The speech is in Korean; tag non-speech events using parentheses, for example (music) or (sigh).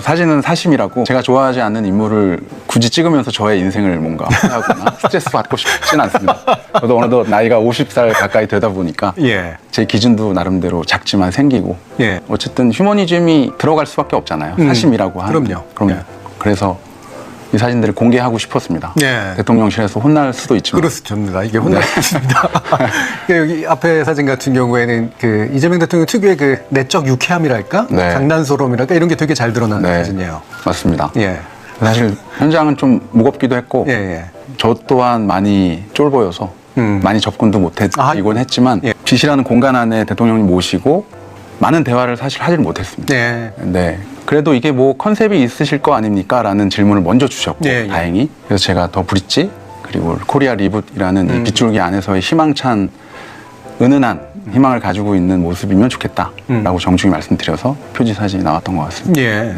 뭐 사진은 사심이라고 제가 좋아하지 않는 인물을 굳이 찍으면서 저의 인생을 뭔가 하거나 (laughs) 스트레스 받고 싶진 않습니다. 저도 어느덧 나이가 50살 가까이 되다 보니까 예. 제 기준도 나름대로 작지만 생기고 예. 어쨌든 휴머니즘이 들어갈 수밖에 없잖아요. 음, 사심이라고 하는. 그럼요. 그럼요. 예. 그래서 이 사진들을 공개하고 싶었습니다. 예. 대통령실에서 혼날 수도 있지만 그렇습니다. 이게 혼났습니다. (laughs) 여기 앞에 사진 같은 경우에는 그 이재명 대통령 특유의 그 내적 유쾌함이랄까, 네. 장난스러움이랄까 이런 게 되게 잘 드러나는 네. 사진이에요. 맞습니다. 예, 사실 현장은 좀 무겁기도 했고 예, 예. 저 또한 많이 쫄보여서 음. 많이 접근도 못했이곤 아, 했지만 예. 지시라는 공간 안에 대통령님 모시고 많은 대화를 사실 하질 못했습니다. 네. 네. 그래도 이게 뭐 컨셉이 있으실 거 아닙니까? 라는 질문을 먼저 주셨고 예, 예. 다행히 그래서 제가 더 브릿지 그리고 코리아 리붓이라는 음. 이 빗줄기 안에서의 희망찬 은은한 희망을 가지고 있는 모습이면 좋겠다라고 음. 정중히 말씀드려서 표지 사진이 나왔던 것 같습니다. 예.